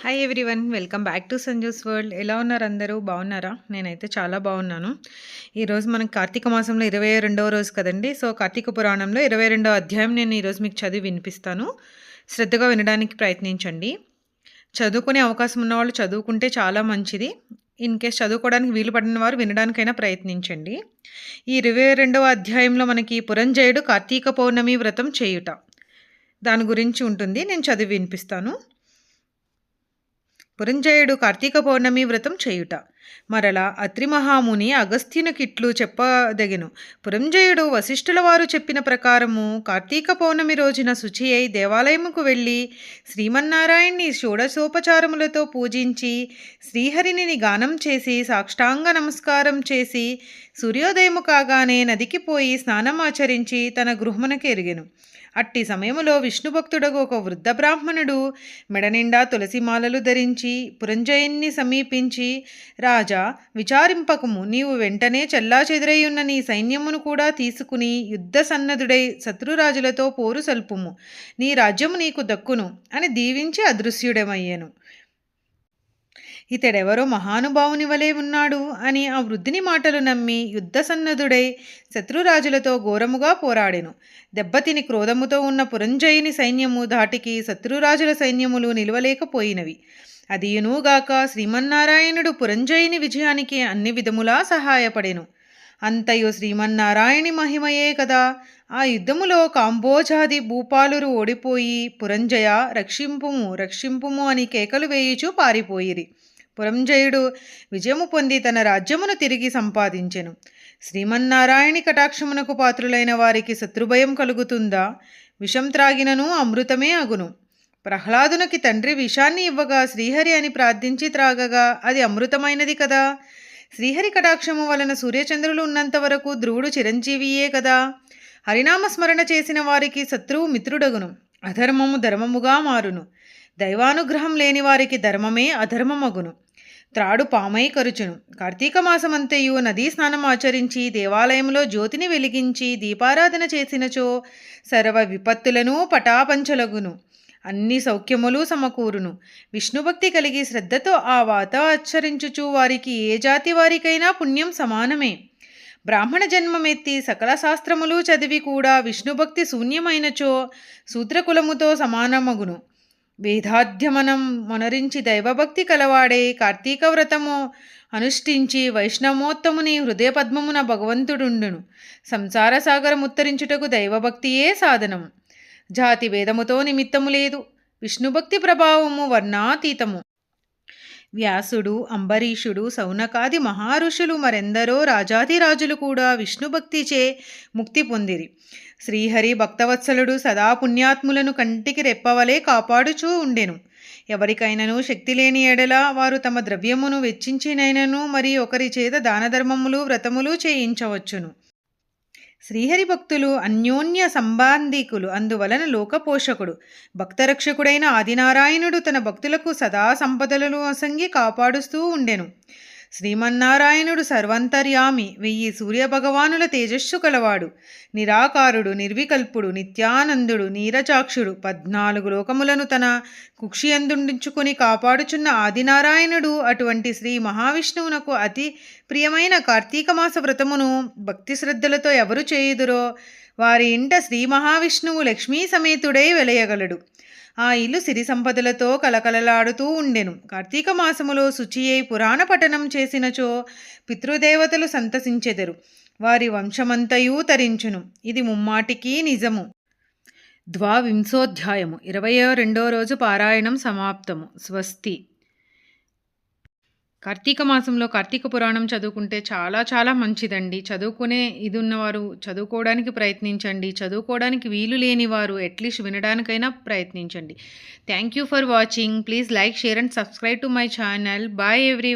Hi everyone welcome back to Sanju's world ఎలా ఉన్నారు అందరూ? బాగున్నారా? నేనైతే చాలా బాగున్నాను. ఈరోజు మనకి కార్తీక మాసంలో ఇరవై రెండవ రోజు కదండి. సో కార్తీక పురాణంలో ఇరవై రెండవ అధ్యాయం నేను ఈరోజు మీకు చదివి వినిపిస్తాను. శ్రద్ధగా వినడానికి ప్రయత్నించండి. చదువుకునే అవకాశం ఉన్నవాళ్ళు చదువుకుంటే చాలా మంచిది. ఇన్ కేస్ చదువుకోవడానికి వీలు పడిన వారు వినడానికైనా ప్రయత్నించండి. ఈ ఇరవై రెండవ అధ్యాయంలో మనకి పురంజయుడు కార్తీక పౌర్ణమి వ్రతం చేయుట. దాని గురించి ఉంటుంది. నేను చదివి వినిపిస్తాను. పురంజయుడు కార్తీక పౌర్ణమి వ్రతం చేయుట. మరలా అత్రి మహాముని అగస్త్యునికిట్లు చెప్పదగెను. పురంజయుడు వశిష్ఠుల వారు చెప్పిన ప్రకారము కార్తీక పౌర్ణమి రోజున శుచి అయి దేవాలయముకు వెళ్ళి శ్రీమన్నారాయణ్ణి షోడశోపచారములతో పూజించి శ్రీహరిని గానం చేసి సాష్టాంగ నమస్కారం చేసి సూర్యోదయము కాగానే నదికి పోయి స్నానం ఆచరించి తన గృహమునకు ఎరిగెను. అట్టి సమయములో విష్ణుభక్తుడగు ఒక వృద్ధ బ్రాహ్మణుడు మెడనిండా తులసిమాలలు ధరించి పురంజయుణ్ణి సమీపించి రాజా విచారింపకము. నీవు వెంటనే చెల్లాచెదురయ్యున్న నీ సైన్యమును కూడా తీసుకుని యుద్ధ సన్నదుడై శత్రురాజులతో పోరు సల్పుము. నీ రాజ్యము నీకు దక్కును అని దీవించి అదృశ్యుడమయ్యాను. ఇతడెవరో మహానుభావుని వలె ఉన్నాడు అని ఆ వృద్ధిని మాటలు నమ్మి యుద్ధ సన్నదుడై శత్రురాజులతో ఘోరముగా పోరాడెను. దెబ్బతిని క్రోధముతో ఉన్న పురంజయుని సైన్యము ధాటికి శత్రురాజుల సైన్యములు నిలవలేకపోయినవి. అదియునుగాక శ్రీమన్నారాయణుడు పురంజయుని విజయానికి అన్ని విధములా సహాయపడెను. అంతయు శ్రీమన్నారాయణి మహిమయే కదా. ఆ యుద్ధములో కాంబోజాది భూపాలురు ఓడిపోయి పురంజయ రక్షింపుము రక్షింపుము అని కేకలు వేయుచూ పారిపోయిరి. పురంజయుడు విజయము పొంది తన రాజ్యమును తిరిగి సంపాదించెను. శ్రీమన్నారాయణి కటాక్షమునకు పాత్రులైన వారికి శత్రుభయం కలుగుతుందా? విషం త్రాగినను అమృతమే అగును. ప్రహ్లాదునికి తండ్రి విషాన్ని ఇవ్వగా శ్రీహరి అని ప్రార్థించి త్రాగగా అది అమృతమైనది కదా? శ్రీహరి కటాక్షము వలన సూర్యచంద్రులు ఉన్నంత వరకు ధ్రువుడు చిరంజీవియే కదా? హరినామ స్మరణ చేసిన వారికి శత్రువు మిత్రుడగును. అధర్మము ధర్మముగా మారును. దైవానుగ్రహం లేని వారికి ధర్మమే అధర్మమగును. త్రాడు పామై కరుచును. కార్తీక మాసమంతయు నదీ స్నానం ఆచరించి దేవాలయంలో జ్యోతిని వెలిగించి దీపారాధన చేసినచో సర్వ విపత్తులను పటాపంచలగును. అన్ని సౌఖ్యములు సమకూరును. విష్ణుభక్తి కలిగి శ్రద్ధతో ఆ వాత ఆచరించుచు వారికి ఏ జాతి వారికైనా పుణ్యం సమానమే. బ్రాహ్మణ జన్మమెత్తి సకల శాస్త్రములు చదివి కూడా విష్ణుభక్తి శూన్యమైనచో సూత్రకులముతో సమానమగును. వేదాధ్యమనం మొనరించి దైవభక్తి కలవాడే కార్తీక వ్రతము అనుష్ఠించి వైష్ణవోత్తముని హృదయ పద్మమున భగవంతుడుండును. సంసార సాగరం ఉత్తరించుటకు దైవభక్తియే సాధనము. జాతి భేదముతో నిమిత్తము లేదు. విష్ణుభక్తి ప్రభావము వర్ణాతీతము. వ్యాసుడు అంబరీషుడు సౌనకాది మహారుషులు మరెందరో రాజాధిరాజులు కూడా విష్ణుభక్తిచే ముక్తి పొందిరి. శ్రీహరి భక్తవత్సలుడు సదా పుణ్యాత్ములను కంటికి రెప్పవలే కాపాడుచూ ఉండెను. ఎవరికైనను శక్తి లేని ఎడల వారు తమ ద్రవ్యమును వెచ్చించినైనను మరి ఒకరి చేత దానధర్మములు వ్రతములు చేయించవచ్చును. శ్రీహరి భక్తులు అన్యోన్య సంబంధికులు అందువలన లోకపోషకుడు. భక్తరక్షకుడైన ఆదినారాయణుడు తన భక్తులకు సదా సంపదలను అసంగి కాపాడుస్తూ ఉండెను. శ్రీమన్నారాయణుడు సర్వంతర్యామి వెయ్యి సూర్యభగవానుల తేజస్సు కలవాడు. నిరాకారుడు నిర్వికల్పుడు నిత్యానందుడు నీరజాక్షుడు పద్నాలుగు లోకములను తన కుక్షియందుంచుకుని కాపాడుచున్న ఆదినారాయణుడు అటువంటి శ్రీ మహావిష్ణువునకు అతి ప్రియమైన కార్తీక మాస వ్రతమును భక్తి శ్రద్ధలతో ఎవరు చేయుదురో వారి ఇంట శ్రీ మహావిష్ణువు లక్ష్మీ సమేతుడై వెలయగలడు. ఆ ఇల్లు సిరి సంపదలతో కలకలలాడుతూ ఉండెను. కార్తీక మాసములో శుచియై పురాణ పఠనం చేసినచో పితృదేవతలు సంతసించెదరు. వారి వంశమంతయూ తరించును. ఇది ముమ్మాటికి నిజము. ద్వావింశోధ్యాయము. ఇరవయో రెండో రోజు పారాయణం సమాప్తము. స్వస్తి. కార్తీక మాసంలో కార్తీక పురాణం చదువుకుంటే చాలా చాలా మంచిదండి. చదువుకునే ఇది ఉన్నవారు చదువుకోవడానికి ప్రయత్నించండి. చదువుకోవడానికి వీలు లేని వారు అట్లీస్ట్ వినడానికైనా ప్రయత్నించండి. Thank you for watching. Please like share and subscribe to my channel. Bye every